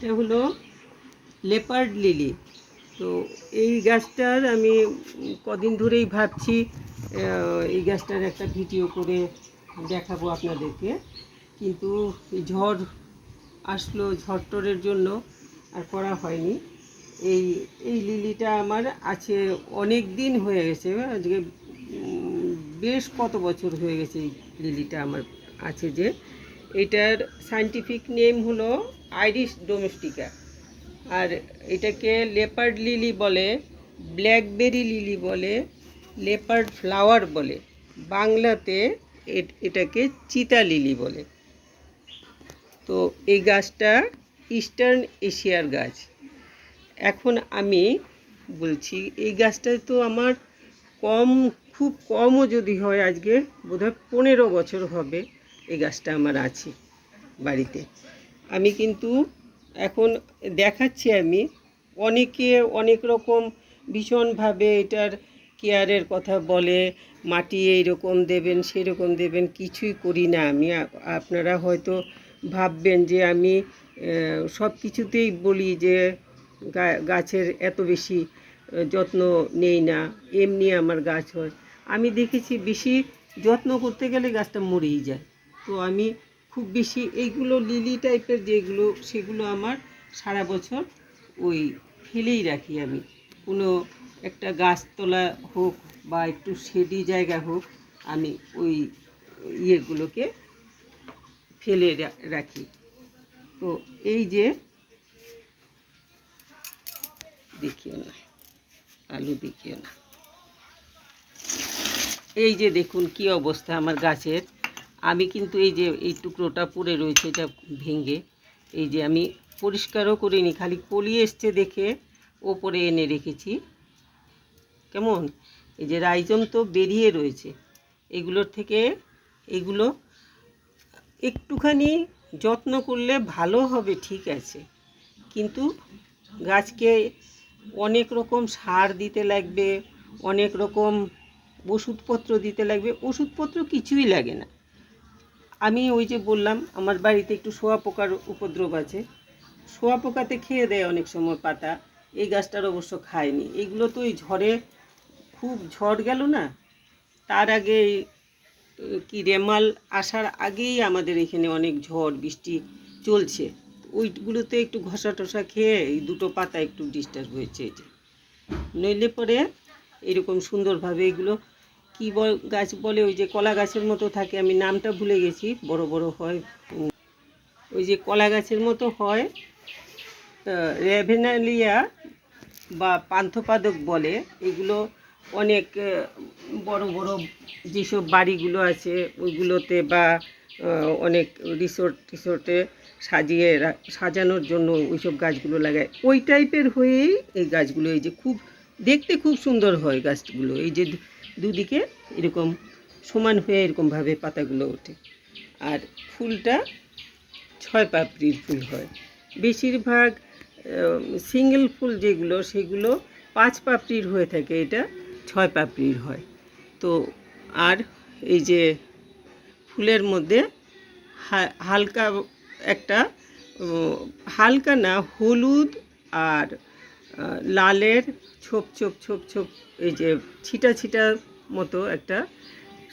এটা হলো leopard lily. তো এই গাছটার আমি কদিন ধরেই ভাবছি এই গাছটার একটা ভিডিও করে দেখাবো আপনাদেরকে। কিন্তু ঝড় আসলো, ঝড় টরের জন্য আর করা হয়নি। এই এই লিলিটা আমার আছে অনেক দিন হয়ে গেছে, আজকে বেশ কত বছর হয়ে গেছে এই লিলিটা আমার আছে যে। এটার সায়েন্টিফিক নেম হলো আইরিশ ডোমেস্টিকা আর এটাকে লেপার্ড লিলি বলে ব্ল্যাকবেরি লিলি বলে লেপার্ড ফ্লাওয়ার বলে। বাংলাতে এটাকে চিতা লিলি বলে। তো এই গাছটা ইস্টার্ন এশিয়ার গাছ। এখন আমি বলছি, এই গাছটায় তো আমার কম, খুব কমও যদি হয় আজকে, বোধহয় পনেরো বছর হবে। এই গাছটা আমার আছে বাড়িতে। আমি কিন্তু এখন দেখাচ্ছি আমি অনেকে অনেক রকম ভীষণভাবে এটার কেয়ারের কথা বলে, মাটি এইরকম দেবেন, সেরকম দেবেন, কিছুই করি না আমি। আপনারা হয়তো ভাববেন যে আমি সব কিছুতেই বলি যে গাছের এত বেশি যত্ন নেই না, এমনি আমার গাছ হয়। আমি দেখেছি বেশি যত্ন করতে গেলে গাছটা মরেই যায়। তো আমি খুব বেশি এইগুলো লিলি টাইপের যেগুলো, সেগুলো আমার সারা বছর ওই ফেলেই রাখি আমি। কোনো একটা গাছতলা হোক বা একটু শেডি জায়গা হোক, আমি ওই ইয়েগুলোকে ফেলে রাখি। তো এই যে দেখিও না, আলু দেখিও না। এই যে দেখুন কি অবস্থা আমার গাছের। আমি কিন্তু এই যে এই টুকরোটা পড়ে রয়েছে, এটা ভেঙে, এই যে আমি পরিষ্কারও করিনি, খালি কলি এসছে দেখে ওপরে এনে রেখেছি। কেমন? এই যে রাইজম তো বেরিয়ে রয়েছে। এগুলোর থেকে এগুলো একটুখানি যত্ন করলে ভালো হবে, ঠিক আছে। কিন্তু গাছকে অনেক রকম সার দিতে লাগবে, অনেক রকম ওষুধপত্র দিতে লাগবে। ওষুধপত্র কিছুই লাগে না। আমি ওই যে বললাম, আমার বাড়িতে একটু শোয়া পোকার উপদ্রব আছে। শোয়া পোকাতে খেয়ে দেয় অনেক সময় পাতা, এই গাছটার অবশ্য খায়নি। এগুলো তো ওই ঝড়ে খুব ঝড় গেল না? তার আগে কি রেমাল আসার আগেই আমাদের এখানে অনেক ঝড়, বৃষ্টি চলছে। ওইগুলোতে একটু ঘষা টসা খেয়ে এই দুটো পাতা একটু ডিস্টার্ব হয়েছে এই যে। নইলে পরে এরকম সুন্দরভাবে এগুলো কি গাছ বলে ওই যে কলা গাছের মতো থাকে, আমি নামটা ভুলে গেছি, বড় বড় হয়। ওই যে কলা গাছের মতো হয় রেভেনালিয়া বা পান্থপাদক বলে, এগুলো অনেক বড় বড় যেসব বাড়িগুলো আছে, ওইগুলোতে বা অনেক রিসোর্ট টিসোর্টে সাজিয়ে সাজানোর জন্য ওইসব গাছগুলো লাগায়। ওই টাইপের হয়েই এই গাছগুলো, এই যে খুব, দেখতে খুব সুন্দর হয় গাছগুলো। এই যে দুদিকে এরকম সমান হয়ে এরকমভাবে পাতাগুলো ওঠে। আর ফুলটা ছয় পাপড়ির ফুল হয়। বেশিরভাগ সিঙ্গেল ফুল যেগুলো, সেগুলো পাঁচ পাপড়ির হয়ে থাকে, এটা ছয় পাপড়ির হয়। তো আর এই যে ফুলের মধ্যে হালকা একটা হালকা না, হলুদ আর লালের ছোপ ছোপ ছোপ ছোপ এই যে ছিটা ছিটা মতো একটা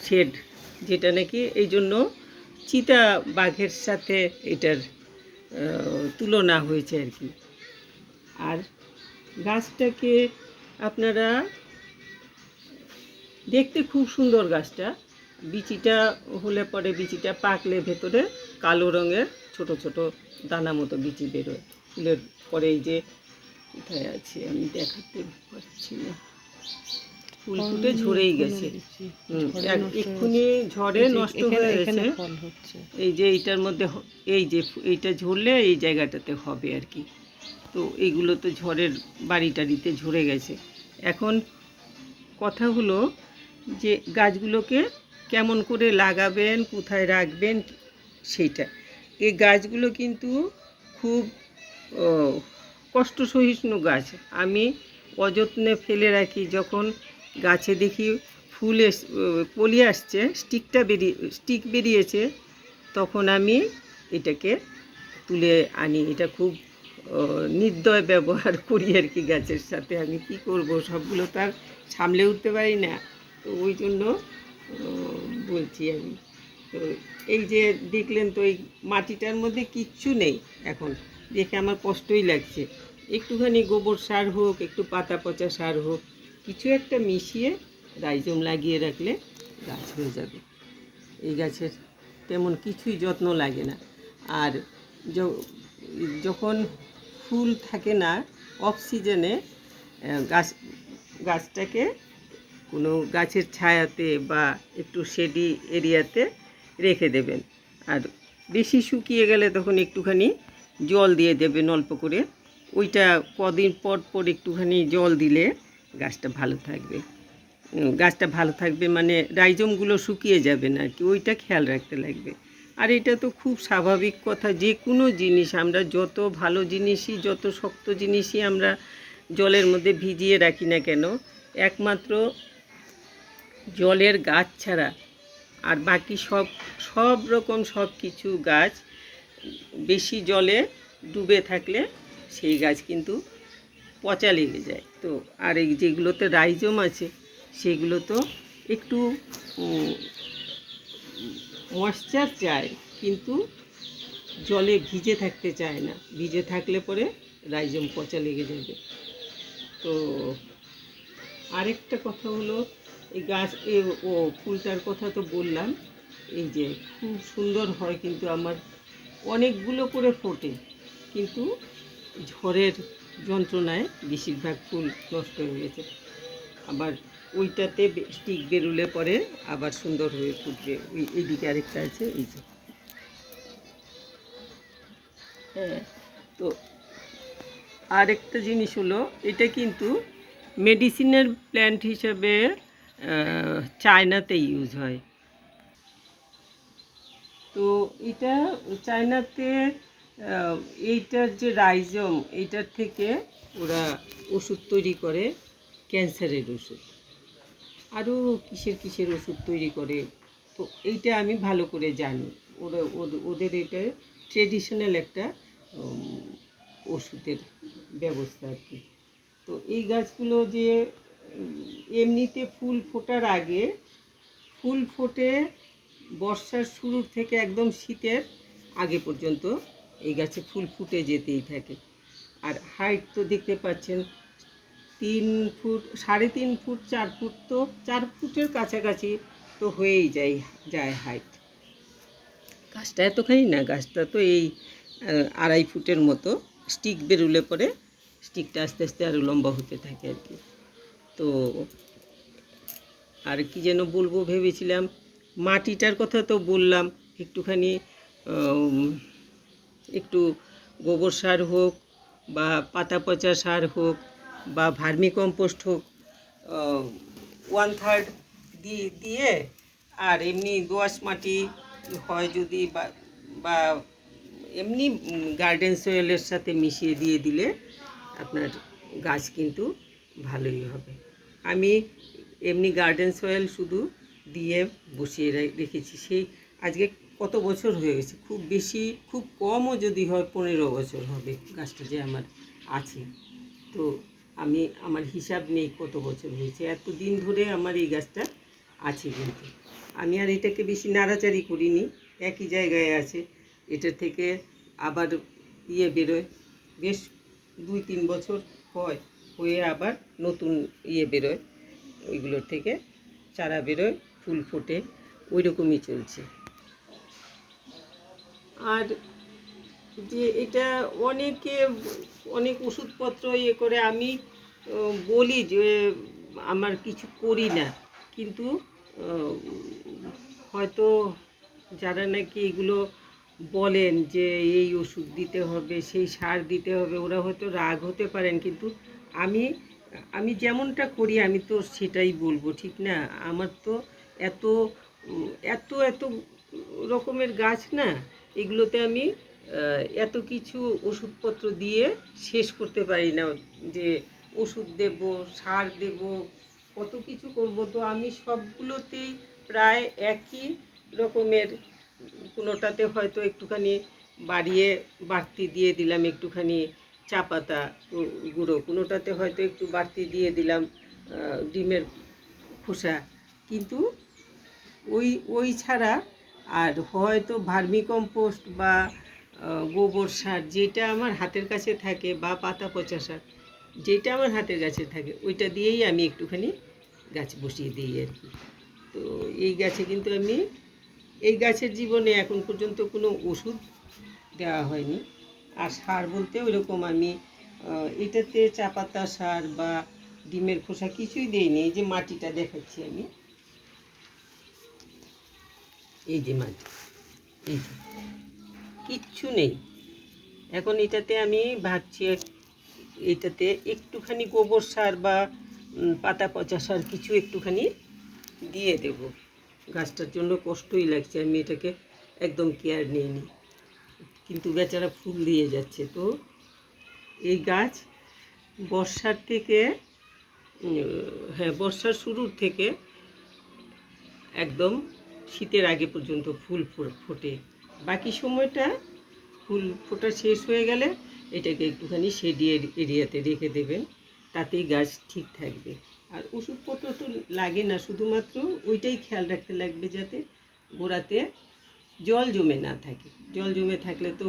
শেড, যেটা নাকি এই জন্য চিতা বাঘের সাথে এটার তুলনা হয়েছে আর কি। আর গাছটাকে আপনারা দেখতে খুব সুন্দর গাছটা। বিচিটা হলে পরে বিচিটা পাকলে ভেতরে কালো রঙের ছোট ছোট দানা মতো বিচি বেরোয়। ফুলের পরে এই যে, কোথায় আছে আমি দেখাতে পারছি না। ফুল ফুটে ঝরেই গেছে। এক্ষুনি ঝড়ে নষ্ট হয়ে গেছে। এই যে এইটার মধ্যে এই যে এইটা ঝরলে এই জায়গাটাতে হবে আর কি। তো এইগুলো তো ঝড়ের বাড়ি টাড়িতে ঝরে গেছে। এখন কথা হলো যে গাছগুলোকে কেমন করে লাগাবেন কোথায় রাখবেন সেইটা। এই গাছগুলো কিন্তু খুব কষ্ট সহিষ্ণু গাছ। আমি অযত্নে ফেলে রাখি। যখন গাছে দেখি ফুল এস কলি আসছে, স্টিকটা বেরিয়ে, স্টিক বেরিয়েছে, তখন আমি এটাকে তুলে আনি। এটা খুব নির্দয় ব্যবহার করি আর কি গাছের সাথে। আমি কি করব? সবগুলো তো আর সামলে উঠতে পারি না। তো ওই জন্য বলছি আমি, তো এই যে দেখলেন তো এই মাটিটার মধ্যে কিচ্ছু নেই এখন। দেখে আমার কষ্টই লাগছে। একটুখানি গোবর সার হোক, একটু পাতা পচা সার হোক, কিছু একটা মিশিয়ে রাইজম লাগিয়ে রাখলে গাছ হয়ে যাবে। এই গাছের তেমন কিছুই যত্ন লাগে না। আর যখন ফুল থাকে না অফ সিজনে গাছ, গাছটাকে কোনো গাছের ছায়াতে বা একটু শেডি এরিয়াতে রেখে দেবেন। আর বেশি শুকিয়ে গেলে তখন একটুখানি জল দিয়ে দেবেন অল্প করে। ওইটা কদিন পর পর একটুখানি জল দিলে গাছটা ভালো থাকবে। গাছটা ভালো থাকবে মানে রাইজমগুলো শুকিয়ে যাবে না কি ওইটা খেয়াল রাখতে লাগবে। আর এটা তো খুব স্বাভাবিক কথা, যে কোনো জিনিস আমরা যত ভালো জিনিসই, যত শক্ত জিনিসই আমরা জলের মধ্যে ভিজিয়ে রাখি না কেন, একমাত্র জলের গাছ ছাড়া আর বাকি সব সব রকম সব কিছু গাছ বেশি জলে ডুবে থাকলে সেই গাছ কিন্তু পচা লেগে যায়। তো আর এই যেগুলোতে রাইজম আছে, সেগুলো তো একটু ময়শ্চার চায়, কিন্তু জলে ভিজে থাকতে চায় না। ভিজে থাকলে পরে রাইজম পচা লেগে যাবে। তো আরেকটা কথা হলো, এই গাছ, এ, ও ফুলটার কথা তো বললাম, এই যে খুব সুন্দর হয় কিন্তু আমার, অনেকগুলো করে ফোটে, কিন্তু ঝড়ের যন্ত্রণায় বেশিরভাগ ফুল নষ্ট হয়ে গেছে। আবার ওইটাতে স্টিক বেরুলে পরে আবার সুন্দর হয়ে ফুটবে। ওই এইদিকে আরেকটা আছে, এই যে। হ্যাঁ তো আরেকটা জিনিস হলো, এটা কিন্তু মেডিসিনের প্ল্যান্ট হিসেবে চায়নাতে ইউজ হয়। তো এটা চায়নাতে এইটার যে রাইজম, এইটার থেকে ওরা ওষুধ তৈরি করে, ক্যান্সারের ওষুধ। আরও কিসের কিসের ওষুধ তৈরি করে, তো এইটা আমি ভালো করে জানি। ওরা, ওদ- ওদের এটা ট্রেডিশনাল একটা ওষুধের ব্যবস্থা আর কি। তো এই গাছগুলো যে এমনিতে ফুল ফোটার আগে, ফুল ফোটে বর্ষার শুরু থেকে একদম শীতের আগে পর্যন্ত এই গাছে ফুল ফুটে যেতেই থাকে। আর হাইট তো দেখতে পাচ্ছেন, তিন ফুট, সাড়ে তিন ফুট, চার ফুট তো, চার ফুটের কাছাকাছি তো হয়েই যায় যায় হাইট গাছটা এতখানি না, গাছটা তো এই আড়াই ফুটের মতো স্টিক বেরুলে পরে স্টিকটা আস্তে আস্তে আরও লম্বা হতে থাকে আর কি। তো আর কি যেন বলব ভেবেছিলাম, মাটিটার কথা তো বললাম, একটুখানি একটু গোবর সার হোক বা পাতা পচা সার হোক বা ভার্মি কম্পোস্ট হোক ওয়ান থার্ড দিয়ে দিয়ে আর এমনি দোআঁশ মাটি হয় যদি বা বা এমনি গার্ডেন সয়েলের সাথে মিশিয়ে দিয়ে দিলে আপনার গাছ কিন্তু ভালোই হবে। আমি এমনি গার্ডেন সয়েল শুধু দিয়ে বসিয়ে রেখেছি। সেই আজকে কত বছর হয়ে গেছে? খুব বেশি, খুব কমও যদি হয় পনেরো বছর হবে গাছটা যে আমার আছে। তো আমি, আমার হিসাব নেই কত বছর হয়েছে। এত দিন ধরে আমার এই গাছটা আছে কিন্তু। আমি আর এটাকে বেশি নাড়াচাড়ি করিনি, একই জায়গায় আছে। এটা থেকে আবার ইয়ে বেরোয়। বেশ দুই তিন বছর হয়, হয়ে আবার নতুন ইয়ে বেরোয়। ওইগুলোর থেকে চারা বেরোয়, ফুল ফোটে ওই রকমই চলছে। আর যে এটা অনেকে, অনেক ওষুধপত্র ইয়ে করে আমি বলি যে আমার কিছু করি না। কিন্তু হয়তো যারা নাকি এগুলো বলেন যে এই ওষুধ দিতে হবে, সেই সার দিতে হবে, ওরা হয়তো রাগ হতে পারেন। কিন্তু আমি আমি যেমনটা করি, আমি তো সেটাই বলব, ঠিক না? আমার তো এত এত এত রকমের গাছ না এগুলোতে আমি এত কিছু ওষুধপত্র দিয়ে শেষ করতে পারি না যে ওষুধ দেব, সার দেব, কত কিছু করব। তো আমি সবগুলোতেই প্রায় একই রকমের, কোনোটাতে হয়তো একটুখানি বাড়িয়ে বাড়তি দিয়ে দিলাম, একটুখানি চা পাতা গুঁড়ো, কোনোটাতে হয়তো একটু বাড়তি দিয়ে দিলাম ডিমের খোসা। কিন্তু ওই ওই ছাড়া আর হয়তো ভার্মি কম্পোস্ট বা গোবর সার যেটা আমার হাতের কাছে থাকে বা পাতা পচা সার, যেটা আমার হাতের কাছে থাকে, ওইটা দিয়েই আমি একটুখানি গাছ বসিয়ে দিই আর কি। তো এই গাছে কিন্তু আমি, এই গাছের জীবনে এখন পর্যন্ত কোনো ওষুধ দেওয়া হয়নি। আর সার বলতে ওইরকম আমি এটাতে চা পাতা সার বা ডিমের খোসা কিছুই দিইনি, এই যে মাটিটা দেখাচ্ছি আমি। এই যে মাটি এই যে। কিচ্ছু নেই। এখন এটাতে আমি ভাবছি এটাতে একটুখানি গোবর সার বা পাতা পচা সার কিছু একটুখানি দিয়ে দেব। গাছটার জন্য কষ্টই লাগছে, আমি এটাকে একদম কেয়ার নিইনি। কিন্তু বেচারা ফুল দিয়ে যাচ্ছে তো। এই গাছ বর্ষার থেকে হ্যাঁ বর্ষার শুরুর থেকে একদম শীতের আগে পর্যন্ত ফুল ফোটে। বাকি সময়টা ফুল ফোটা শেষ হয়ে গেলে এটাকে একটুখানি শেডিয়ে এরিয়াতে রেখে দেবেন। তাতেই গাছ ঠিক থাকবে। আর ওষুধপত্র তো লাগে না, শুধুমাত্র ওইটাই খেয়াল রাখতে লাগবে যাতে গোড়াতে জল জমে না থাকে। জল জমে থাকলে তো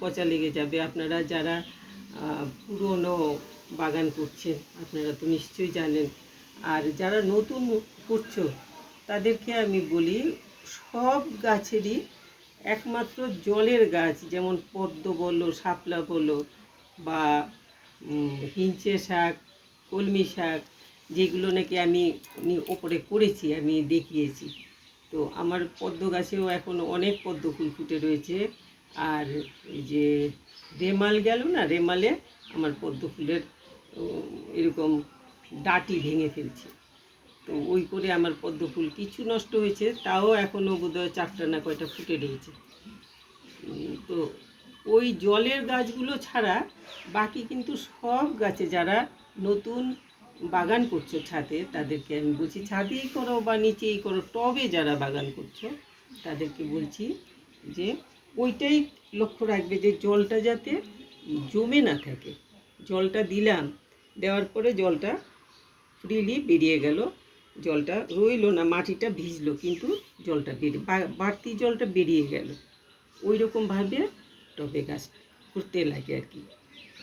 পচা লেগে যাবে। আপনারা যারা পুরনো বাগান করছেন, আপনারা তো নিশ্চয়ই জানেন। আর যারা নতুন করছ তাদেরকে আমি বলি, সব গাছেরই একমাত্র জলের গাছ, যেমন পদ্ম বলো, শাপলা বলো বা হিঞ্চে শাক, কলমি শাক, যেগুলো নাকি আমি ওপরে করেছি, আমি দেখিয়েছি। তো আমার পদ্ম গাছেও এখন অনেক পদ্ম ফুল ফুটে রয়েছে। আর এই যে রেমাল গেল না, রেমালে আমার পদ্ম ফুলের এরকম ডাটি ভেঙে ফেলছে। তো ওই করে আমার পদ্ম ফুল কিছু নষ্ট হয়েছে, তাও এখনও বোধহয় চারটা না কয়টা ফুটে রয়েছে। তো ওই জলের গাছগুলো ছাড়া বাকি কিন্তু সব গাছে যারা নতুন বাগান করছ ছাদে, তাদেরকে আমি বলছি ছাদেই করো বা নিচেই করো, টবে যারা বাগান করছ, তাদেরকে বলছি যে ওইটাই লক্ষ্য রাখবে যে জলটা যাতে জমে না থাকে। জলটা দিলাম, দেওয়ার পরে জলটা ফ্রিলি বেরিয়ে গেল। জলটা রইল না, মাটিটা ভিজলো, কিন্তু জলটা বেরিয়ে বাড়তি জলটা বেরিয়ে গেল। ওই রকমভাবে টবে গাছ করতে লাগে আর কি।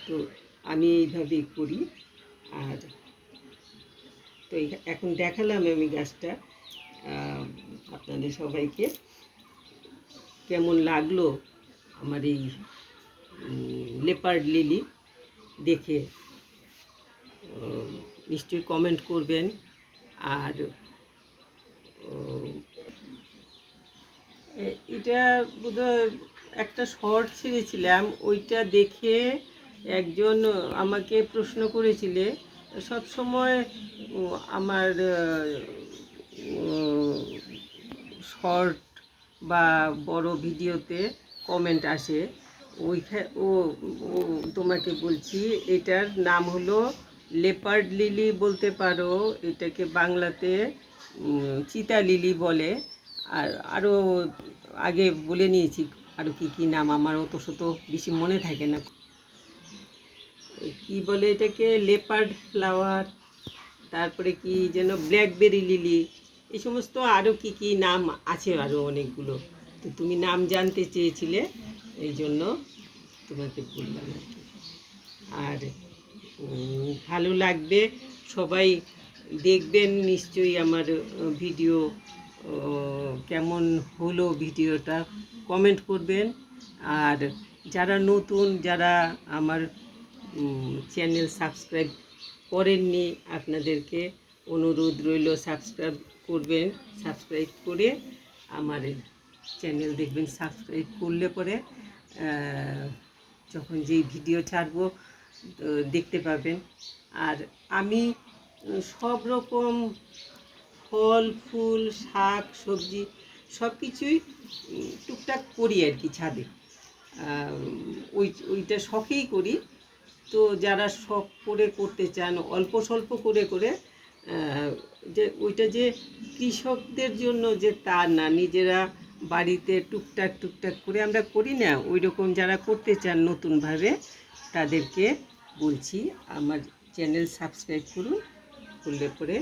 তো আমি এইভাবেই করি, আর তো এখন দেখালাম আমি গাছটা আপনাদের সবাইকে। কেমন লাগল আমার এই লেপার্ড লিলি দেখে নিশ্চয়ই কমেন্ট করবেন। আর এটা বোধহয় একটা শর্ট ছেড়েছিলাম ওইটা দেখে একজন আমাকে প্রশ্ন করেছিলে। সব সময় আমার শর্ট বা বড় ভিডিওতে কমেন্ট আসে। ওইখানে ও, তোমাকে বলছি, এটার নাম হলো লেপার্ড লিলি বলতে পারো, এটাকে বাংলাতে চিতা লিলি বলে। আর আরও আগে বলে নিয়েছি আরও কী কী নাম, আমার অত শত বেশি মনে থাকে না। কি বলে এটাকে? Leopard flower. তারপরে কি যেন ব্ল্যাকবেরি লিলি। এই সমস্ত আরও কি কি নাম আছে আরও অনেকগুলো। তো তুমি নাম জানতে চেয়েছিলে, এই জন্য তোমাকে বললাম আর কি। আর ভালো লাগবে। সবাই দেখবেন নিশ্চয়ই আমার ভিডিও কেমন হলো ভিডিওটা কমেন্ট করবেন। আর যারা নতুন, যারা আমার চ্যানেল সাবস্ক্রাইব করেননি, আপনাদেরকে অনুরোধ রইল সাবস্ক্রাইব করবেন। সাবস্ক্রাইব করে আমার চ্যানেল দেখবেন। সাবস্ক্রাইব করলে পরে যখন যেই ভিডিও ছাড়বো দেখতে পাবেন। আর আমি সব রকম ফল, ফুল, শাক, সবজি সব কিছুই টুকটাক করি আর কি ছাদে। ওই, ওইটা শখেই করি। তো যারা শখ করে করতে চান, অল্প স্বল্প করে করে যে, ওইটা যে কৃষকদের জন্য যে তা না, নিজেরা বাড়িতে টুকটাক টুকটাক করে আমরা করি না। ওই রকম যারা করতে চান নতুনভাবে তাদেরকে বলছি, আমার চ্যানেল সাবস্ক্রাইব করুন। করলে পরে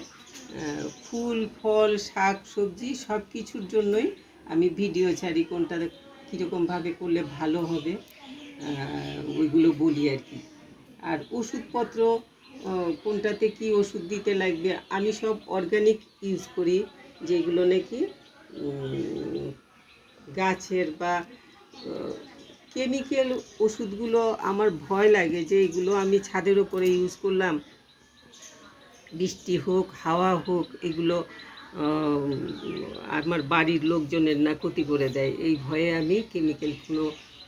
ফুল, ফল, শাক, সবজি সব কিছুর জন্যই আমি ভিডিও ছাড়ি, কোনটা কীরকমভাবে করলে ভালো হবে ওইগুলো বলি আর কি। আর ওষুধপত্র কোনটাতে কি ওষুধ দিতে লাগবে, আমি সব অর্গানিক ইউজ করি, যেগুলো নাকি গাছের বা কেমিক্যাল ওষুধগুলো আমার ভয় লাগে যে এগুলো আমি ছাদের ওপরে ইউজ করলাম। বৃষ্টি হোক, হাওয়া হোক, এগুলো আমার বাড়ির লোকজনের না ক্ষতি করে দেয়। এই ভয়ে আমি কেমিক্যাল কোনো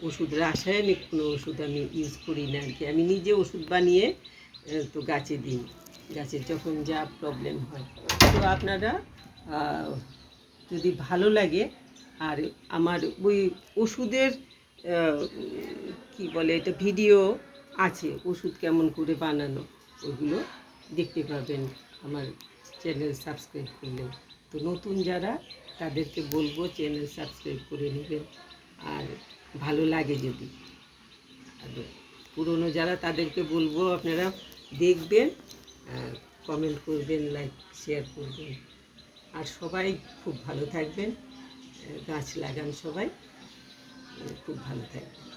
ওষুধ, রাসায়নিক কোনো ওষুধ আমি ইউজ করি না আর কি আমি নিজে ওষুধ বানিয়ে তো গাছে দিই। গাছের যখন যা প্রবলেম হয়। তো আপনারা যদি ভালো লাগে, আর আমার ওই ওষুধের কি বলে এটা, ভিডিও আছে, ওষুধ কেমন করে বানানো, ওগুলো দেখতে পাবেন আমার চ্যানেল সাবস্ক্রাইব করলে। তো নতুন যারা, তাদেরকে বলব চ্যানেল সাবস্ক্রাইব করে নেবেন, আর ভালো লাগে যদি। আর পুরনো যারা, তাদেরকে বলব আপনারা দেখবেন কমেন্ট করবেন লাইক শেয়ার করবেন। আর সবাই খুব ভালো থাকবেন গাছ লাগান সবাই। খুব ভালো থাকবেন।